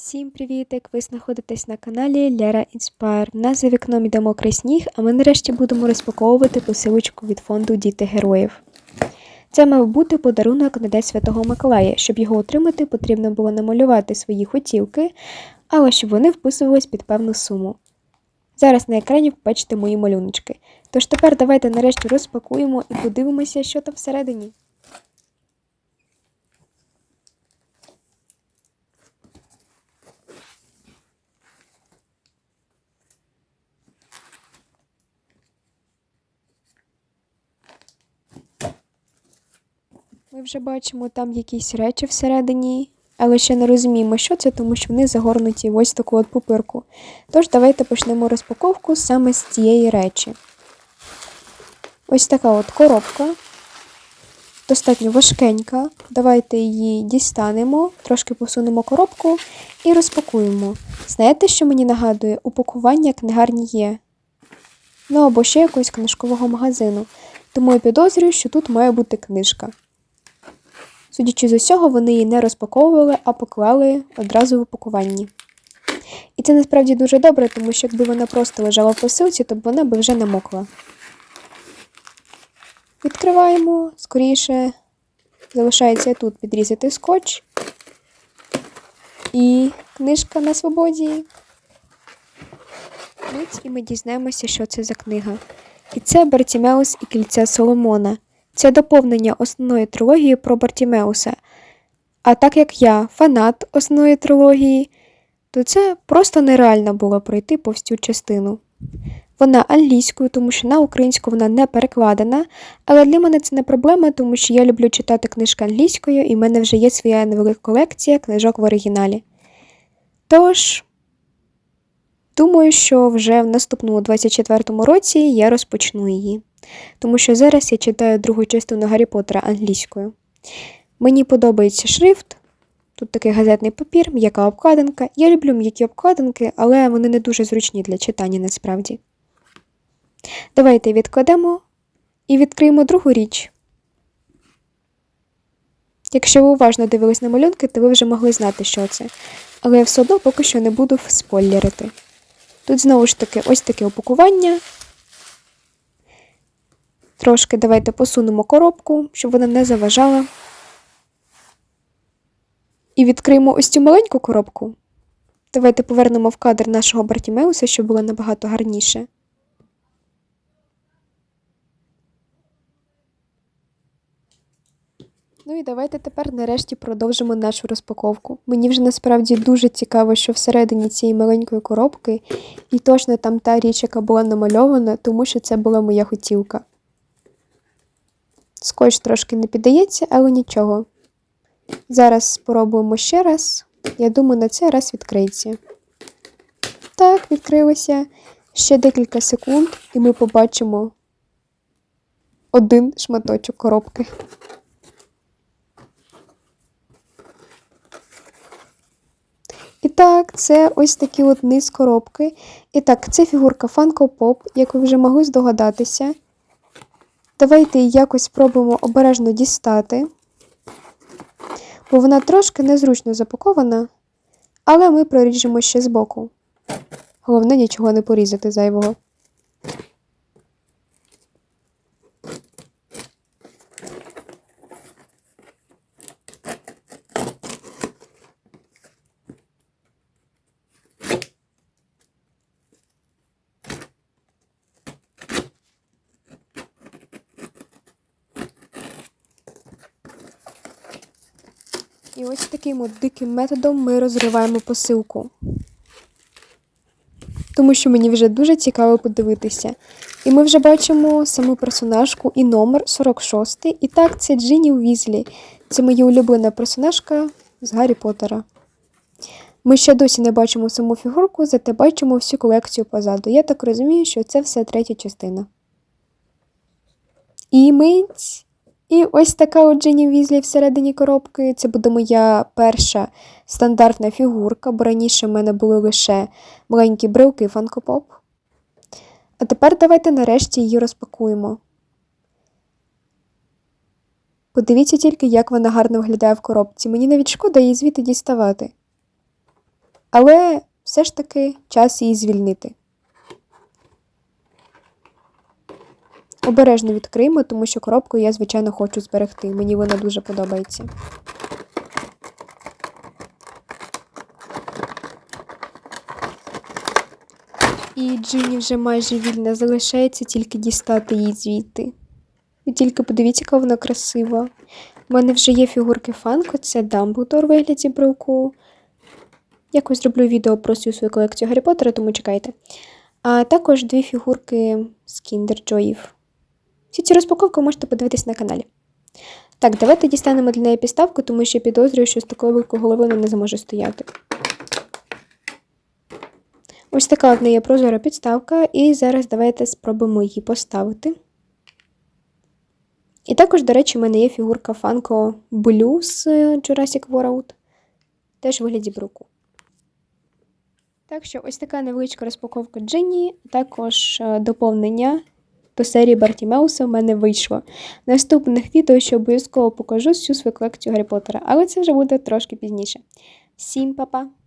Всім привітик! Ви знаходитесь на каналі Лера Inspire. У нас за вікном іде мокрий сніг, а ми нарешті будемо розпаковувати посилочку від фонду Діти Героїв. Це мав бути подарунок на День Святого Миколая. Щоб його отримати, потрібно було намалювати свої хотівки, але щоб вони вписувались під певну суму. Зараз на екрані побачите мої малюночки. Тож тепер давайте нарешті розпакуємо і подивимося, що там всередині. Ми вже бачимо там якісь речі всередині, але ще не розуміємо, що це, тому що вони загорнуті в ось таку от пупирку. Тож давайте почнемо розпаковку саме з цієї речі. Ось така от коробка. Достатньо важкенька. Давайте її дістанемо, трошки посунемо коробку і розпакуємо. Знаєте, що мені нагадує? Упакування книгарні є. Ну або ще якогось книжкового магазину. Тому я підозрюю, що тут має бути книжка. Судячи з усього, вони її не розпаковували, а поклали одразу в упакуванні. І це насправді дуже добре, тому що якби вона просто лежала в посилці, то б вона би вже намокла. Відкриваємо скоріше. Залишається тут підрізати скотч. І книжка на свободі. І ми дізнаємося, що це за книга. І це Бартімеус і кільця Соломона. Це доповнення основної трилогії про Бартімеуса. А так як я фанат основної трилогії, то це просто нереально було пройти повз цю частину. Вона англійською, тому що на українську вона не перекладена, але для мене це не проблема, тому що я люблю читати книжки англійською, і в мене вже є своя невелика колекція книжок в оригіналі. Тож, думаю, що вже в наступному 24-му році я розпочну її тому що зараз я читаю другу частину Гаррі Поттера англійською. Мені подобається шрифт, тут такий газетний папір, м'яка обкладинка. Я люблю м'які обкладинки, але вони не дуже зручні для читання насправді. Давайте відкладемо і відкриємо другу річ. Якщо ви уважно дивились на малюнки, то ви вже могли знати, що це. Але я все одно поки що не буду спойлерити. Тут знову ж таки ось таке опакування. Трошки давайте посунемо коробку, щоб вона не заважала. І відкриємо ось цю маленьку коробку. Давайте повернемо в кадр нашого Бартімеуса, щоб було набагато гарніше. Ну і давайте тепер нарешті продовжимо нашу розпаковку. Мені вже насправді дуже цікаво, що всередині цієї маленької коробки, і точно там та річ, яка була намальована, тому що це була моя хотілка. Скотч трошки не піддається, але нічого. Зараз спробуємо ще раз. Я думаю, на цей раз відкриється. Так, відкрилося. Ще декілька секунд, і ми побачимо один шматочок коробки. І так, це ось такі от низ коробки. І так, це фігурка Funko Pop, як ви вже могли здогадатися. Давайте її якось спробуємо обережно дістати, бо вона трошки незручно запакована, але ми проріжемо ще збоку. Головне нічого не порізати зайвого. І ось таким от диким методом ми розриваємо посилку. Тому що мені вже дуже цікаво подивитися. І ми вже бачимо саму персонажку і номер 46. І так, це Джині Візлі. Це моя улюблена персонажка з Гаррі Поттера. Ми ще досі не бачимо саму фігурку, зате бачимо всю колекцію позаду. Я так розумію, що це все третя частина. І мить. І ось така от Джині Візлі всередині коробки. Це буде моя перша стандартна фігурка, бо раніше в мене були лише маленькі брилки фанкопоп. А тепер давайте нарешті її розпакуємо. Подивіться тільки, як вона гарно виглядає в коробці. Мені навіть шкода її звідти діставати. Але все ж таки час її звільнити. Обережно відкриємо, тому що коробку я, звичайно, хочу зберегти. Мені вона дуже подобається. І Джині вже майже вільна, залишається тільки дістати її звідти. Ви тільки подивіться, яка вона красива. У мене вже є фігурки Фанко, це Дамблдор у вигляді бруку. Якось зроблю відео про всю свою колекцію Гаррі Поттера, тому чекайте. А також дві фігурки з Kinder Joy'ів. Всі ці розпаковки можете подивитись на каналі. Так, давайте дістанемо для неї підставку, тому що я підозрюю, що з такою великою головою вона не зможе стояти. Ось така в неї є прозора підставка, і зараз давайте спробуємо її поставити. І також, до речі, в мене є фігурка Funko Blue з Jurassic World, теж у вигляді бруку. Так що ось така невеличка розпаковка Дженні, також е, доповнення до серії Бартімеуса в мене вийшло. Наступних відео ще обов'язково покажу всю свою колекцію Гаррі Поттера, але це вже буде трошки пізніше. Всім па-па!